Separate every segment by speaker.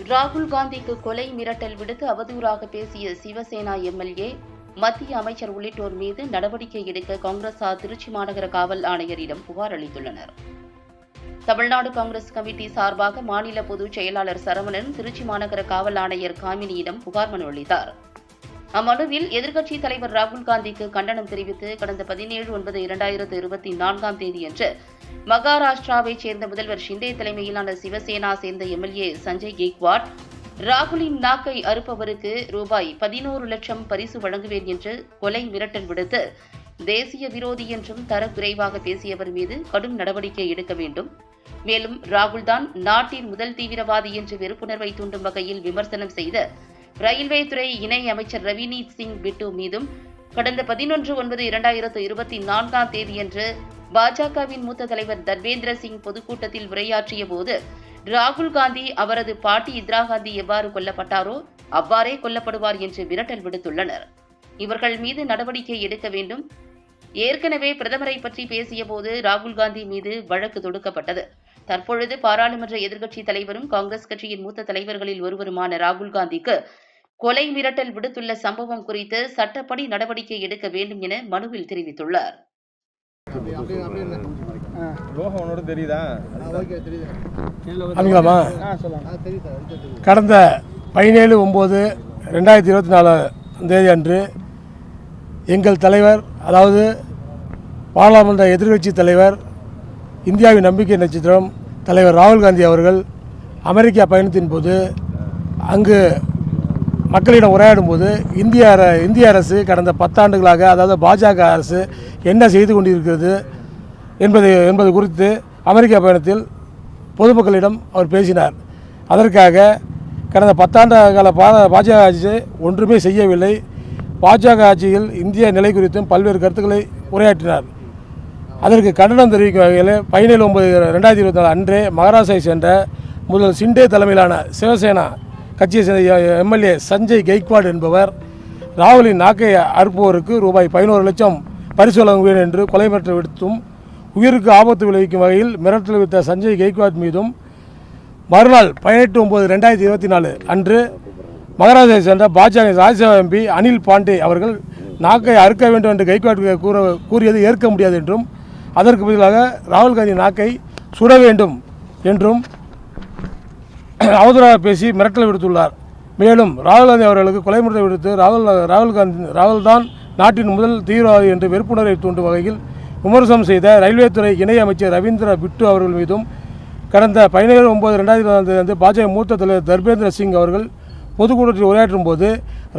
Speaker 1: ராகுல் காந்திக்கு கொலை மிரட்டல் விடுத்து அவதூறாக பேசிய சிவசேனா எம்எல்ஏ மத்திய அமைச்சர் உள்ளிட்டோர் மீது நடவடிக்கை எடுக்க காங்கிரசார் திருச்சி மாநகர காவல் ஆணையரிடம் புகார் அளித்துள்ளனர். தமிழ்நாடு காங்கிரஸ் கமிட்டி சார்பாக மாநில பொதுச் செயலாளர் சரவணன் திருச்சி மாநகர காவல் ஆணையர் காமினியிடம் புகார் மனு அளித்தார். அம்மனுவில் எதிர்க்கட்சித் தலைவர் ராகுல் காந்திக்கு கண்டனம் தெரிவித்து கடந்த பதினேழு ஒன்பது இரண்டாயிரத்து இருபத்தி நான்காம் தேதியன்று மகாராஷ்டிராவைச் சேர்ந்த முதல்வர் ஷிண்டே தலைமையிலான சிவசேனா சேர்ந்த எம்எல்ஏ சஞ்சய் கேக்வாட் ராகுலின் நாக்கை அறுப்பவருக்கு ரூபாய் பதினோரு லட்சம் பரிசு வழங்குவேன் என்று கொலை மிரட்டல் விடுத்து தேசிய விரோதி என்றும் தரக்குறைவாக பேசியவர் மீது கடும் நடவடிக்கை எடுக்க வேண்டும். மேலும் ராகுல்தான் நாட்டின் முதல் தீவிரவாதி என்று வெறுப்புணர்வை தூண்டும் வகையில் விமர்சனம் செய்த ரயில்வே துறை இணை அமைச்சர் ரவினீத் சிங் பிட்டு மீதும் கடந்த பதினொன்று ஒன்பது இரண்டாயிரத்து இருபத்தி நான்காம் தேதியன்று பாஜகவின் மூத்த தலைவர் தர்வேந்திர சிங் பொதுக்கூட்டத்தில் உரையாற்றிய போது ராகுல் காந்தி அவரது பாட்டி இந்திரா காந்தி எவ்வாறு கொல்லப்பட்டாரோ அவ்வாறே கொல்லப்படுவார் என்று மிரட்டல் விடுத்துள்ளனர். இவர்கள் மீது நடவடிக்கை எடுக்க வேண்டும். ஏற்கனவே பிரதமரை பற்றி பேசியபோது ராகுல் காந்தி மீது வழக்கு தொடுக்கப்பட்டது. தற்பொழுது பாராளுமன்ற எதிர்க்கட்சி தலைவரும் காங்கிரஸ் கட்சியின் மூத்த தலைவர்களில் ஒருவருமான ராகுல் காந்திக்கு கொலை மிரட்டல் விடுத்துள்ள சம்பவம் குறித்து சட்டப்படி நடவடிக்கை எடுக்க வேண்டும் என மனுவில் தெரிவித்துள்ளார்.
Speaker 2: கடந்த பதினேழு ஒம்பது ரெண்டாயிரத்தி இருபத்தி நாலாம் தேதி அன்று எங்கள் தலைவர் அதாவது பாராளுமன்ற எதிர்க்கட்சி தலைவர் இந்தியாவின் நம்பிக்கை நட்சத்திரம் தலைவர் ராகுல் காந்தி அவர்கள் அமெரிக்கா பயணத்தின் போது அங்கு மக்களிடம் உரையாடும் போது இந்திய அர இந்திய அரசு கடந்த பத்தாண்டுகளாக அதாவது பாஜக அரசு என்ன செய்து கொண்டிருக்கிறது என்பது என்பது குறித்து அமெரிக்கா பயணத்தில் பொதுமக்களிடம் அவர் பேசினார். அதற்காக கடந்த பத்தாண்டு கால பாஜக ஆட்சி ஒன்றுமே செய்யவில்லை. பாஜக ஆட்சியில் இந்திய நிலை குறித்தும் பல்வேறு கருத்துக்களை உரையாற்றினார். அதற்கு கண்டனம் தெரிவிக்கும் வகையில் பதினேழு ஒன்பது ரெண்டாயிரத்தி இருபத்தி நாலு அன்றே மகாராஷ்டிரை சென்ற முதல் சிண்டே தலைமையிலான சிவசேனா கட்சியை சேர்ந்த எம்எல்ஏ சஞ்சய் கெய்க்வாட் என்பவர் ராகுலின் நாக்கை அறுப்பவருக்கு ரூபாய் பதினோரு லட்சம் பரிசு வழங்குவேன் என்று கொலை மிரட்டல் விடுத்தும் உயிருக்கு ஆபத்து விளைவிக்கும் வகையில் மிரட்டல் விடுத்த சஞ்சய் கெய்க்வாட் மீதும் மறுநாள் பதினெட்டு ஒம்பது ரெண்டாயிரத்தி இருபத்தி நாலு அன்று மகாராஜாவை சேர்ந்த பாஜக ராஜ்யசபா எம்பி அனில் பாண்டே அவர்கள் நாக்கை அறுக்க வேண்டும் என்று கைக்வாட் கூற கூறியது ஏற்க முடியாது என்றும் அதற்கு பதிலாக ராகுல் காந்தி நாக்கை சுட வேண்டும் என்றும் அவதூறாக பேசி மிரட்டல் விடுத்துள்ளார். மேலும் ராகுல் காந்தி அவர்களுக்கு கொலை மிரட்டல் விடுத்து ராகுல் ராகுல் காந்தி ராகுல் தான் நாட்டின் முதல் தீவிரவாதி என்று வெறுப்புணர்வை தூண்டும் வகையில் விமர்சனம் செய்த ரயில்வே துறை இணை அமைச்சர் ரவீந்திர பிட்டு அவர்கள் மீதும் கடந்த பதினேழு ஒம்பது ரெண்டாயிரத்தி இருபதாம் தேதி பாஜக மூத்த தலைவர் தர்பேந்திர சிங் அவர்கள் பொதுக்கூட்டத்தில் உரையாற்றும் போது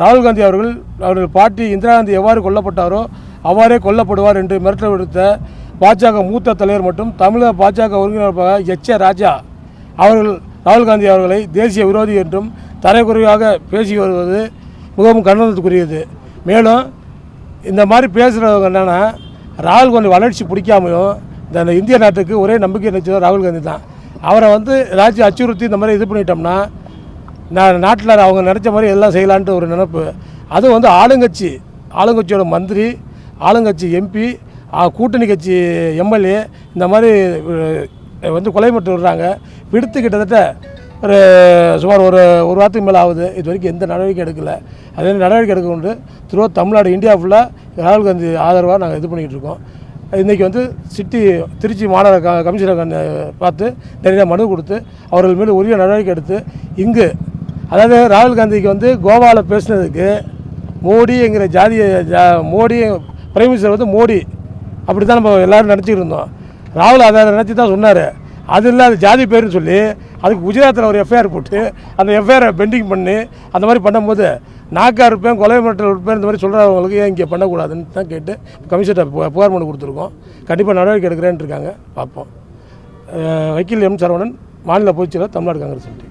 Speaker 2: ராகுல் காந்தி அவர்கள் அவர்கள் பாட்டி இந்திரா காந்தி எவ்வாறு கொல்லப்பட்டாரோ அவ்வாறே கொல்லப்படுவார் என்று மிரட்டல் விடுத்த பாஜக மூத்த தலைவர் மற்றும் தமிழக பாஜக ஒருங்கிணைப்பாக எச் ராஜா அவர்கள் ராகுல் காந்தி அவர்களை தேசிய விரோதி என்றும் தரைக்குறைவாக பேசி வருவது மிகவும் கண்டனத்துக்குரியது. மேலும் இந்த மாதிரி பேசுகிறவங்க என்னென்னா ராகுல் காந்தி வளர்ச்சி பிடிக்காமையும் இந்த இந்திய நாட்டுக்கு ஒரே நம்பிக்கை நினைச்சது ராகுல் காந்தி தான். அவரை வந்து ஏதாச்சும் அச்சுறுத்தி இந்த மாதிரி இது பண்ணிட்டோம்னா நான் நாட்டில் அவங்க நினச்ச மாதிரி எல்லாம் செய்யலான்ட்டு ஒரு நினப்பு. அதுவும் வந்து ஆளுங்கட்சி ஆளுங்கட்சியோட மந்திரி ஆளுங்கட்சி எம்பி கூட்டணி கட்சி எம்எல்ஏ இந்த மாதிரி வந்து கொலை மட்டும் விடுறாங்க. விடுத்து கிட்டத்தட்ட ஒரு சுமார் ஒரு ஒரு வாரத்துக்கு மேலே ஆகுது. இது வரைக்கும் எந்த நடவடிக்கை எடுக்கலை. அதே நடவடிக்கை எடுக்க கொண்டு தமிழ்நாடு இந்தியா ஃபுல்லாக ராகுல் காந்தி ஆதரவாக நாங்கள் இது பண்ணிக்கிட்டு இருக்கோம். இன்றைக்கி வந்து சிட்டி திருச்சி மாநகர க கமிஷனர் பார்த்து நிறைய மனு கொடுத்து அவர்கள் மீது உரிய நடவடிக்கை எடுத்து இங்கு அதாவது ராகுல் காந்திக்கு வந்து கோவாவில் பேசுனதுக்கு மோடிங்கிற ஜாதிய ஜா மோடி பிரைம் மினிஸ்டர் வந்து மோடி. அப்படி தான் நம்ம எல்லோரும் நினச்சிக்கிட்டு இருந்தோம். ராகுல் அதை நினச்சி தான் சொன்னார். அது இல்லை அது ஜாதி பேருன்னு சொல்லி அதுக்கு குஜராத்தில் ஒரு எஃப்ஐஆர் போட்டு அந்த எஃப்ஐஆரை பெண்டிங் பண்ணி அந்த மாதிரி பண்ணும்போது நாக்கா இருப்பேன் கொலை மிரட்டல் இருப்பேன் இந்த மாதிரி சொல்கிறவங்களுக்கு ஏன் இங்கே பண்ணக்கூடாதுன்னு தான் கேட்டு கமிஷனர் புகார் மனு கொடுத்துருக்கோம். கண்டிப்பாக நடவடிக்கை எடுக்கிறேன் இருக்காங்க. பார்ப்போம். வக்கீல் எம் சரவணன் மாநில பொதுச்செயலர் தமிழ்நாடு காங்கிரஸ் கமிட்டி